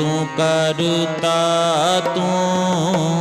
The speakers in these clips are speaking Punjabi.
ਤੂੰ ਕਰਤਾ ਤੂੰ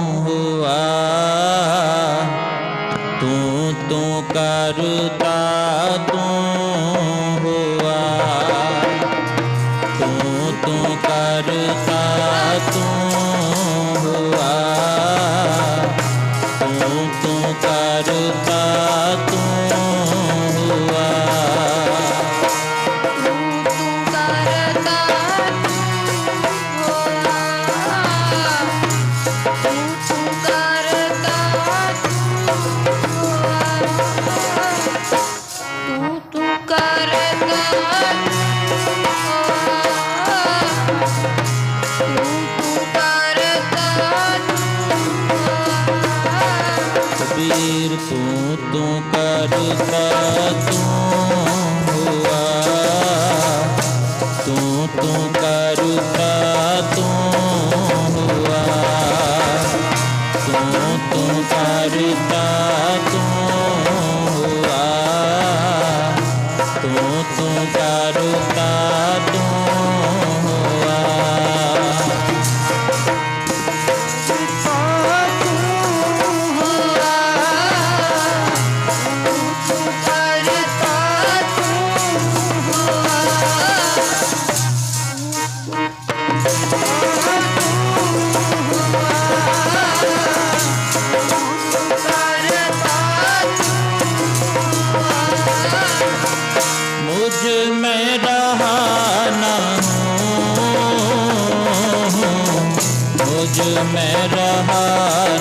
मैं रहा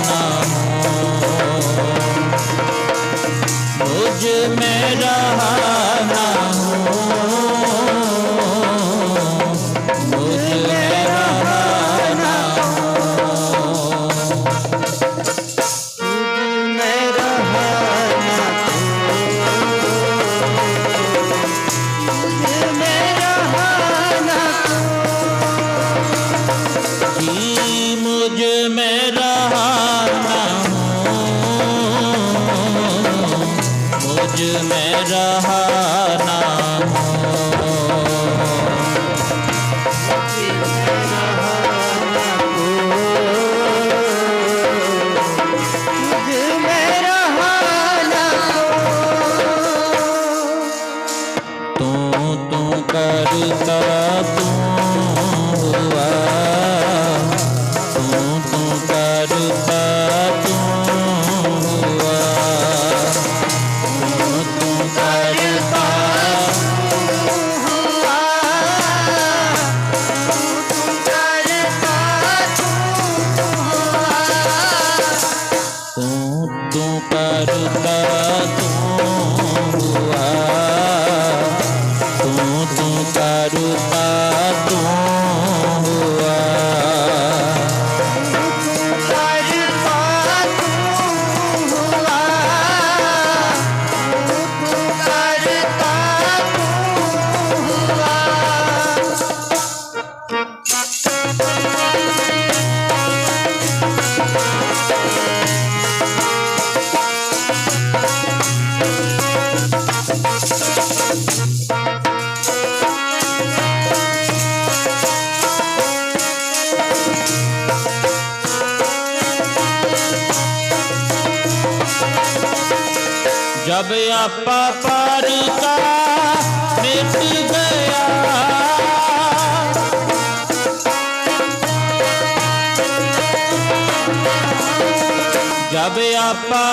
ना हूँ नाम ਸਭ ਆਪਾ ਪਾਰ ਕਾ ਮਿਟ ਗਿਆ। ਜਬ ਆਪਾ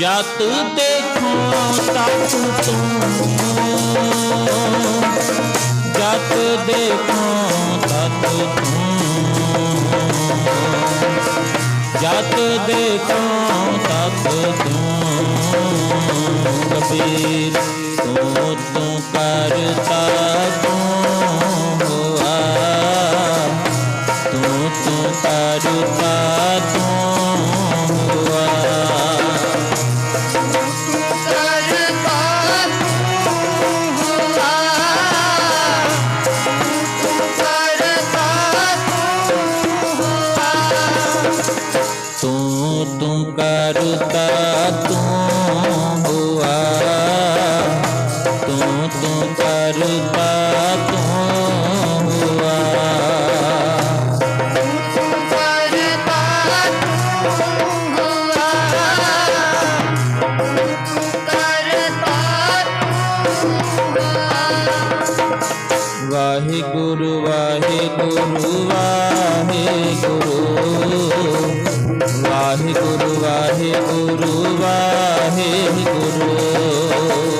ਜਤ ਦੇਖੋ ਤਤ ਤੂੰ ਜਤ ਦੇਖੋ ਤਤ ਤੂੰ ਜਤ ਦੇਖੋ ਤਤ ਤੂੰ ਕਬੀਰ ਤੂੰ ਤੂੰ ਕਰਤਾ ਤੂੰ ਹੋਆ ਤੂੰ ਤੂੰ ਕਰਤਾ तो पर पाप हुआ वाहे गुरु वाहे गुरु वाहे गुरु वाहे गुरु वाहे गुरु वाहे गुरु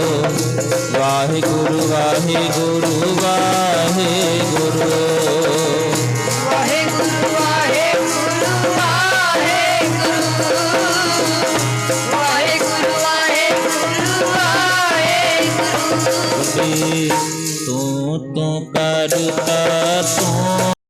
ਵਾਹਿਗੁਰੂ ਵਾਹਿਗੁਰੂ ਵਾਹਿਗੁਰੂ। ਤੂੰ ਤੂੰ ਕਰਤਾ ਤੂੰ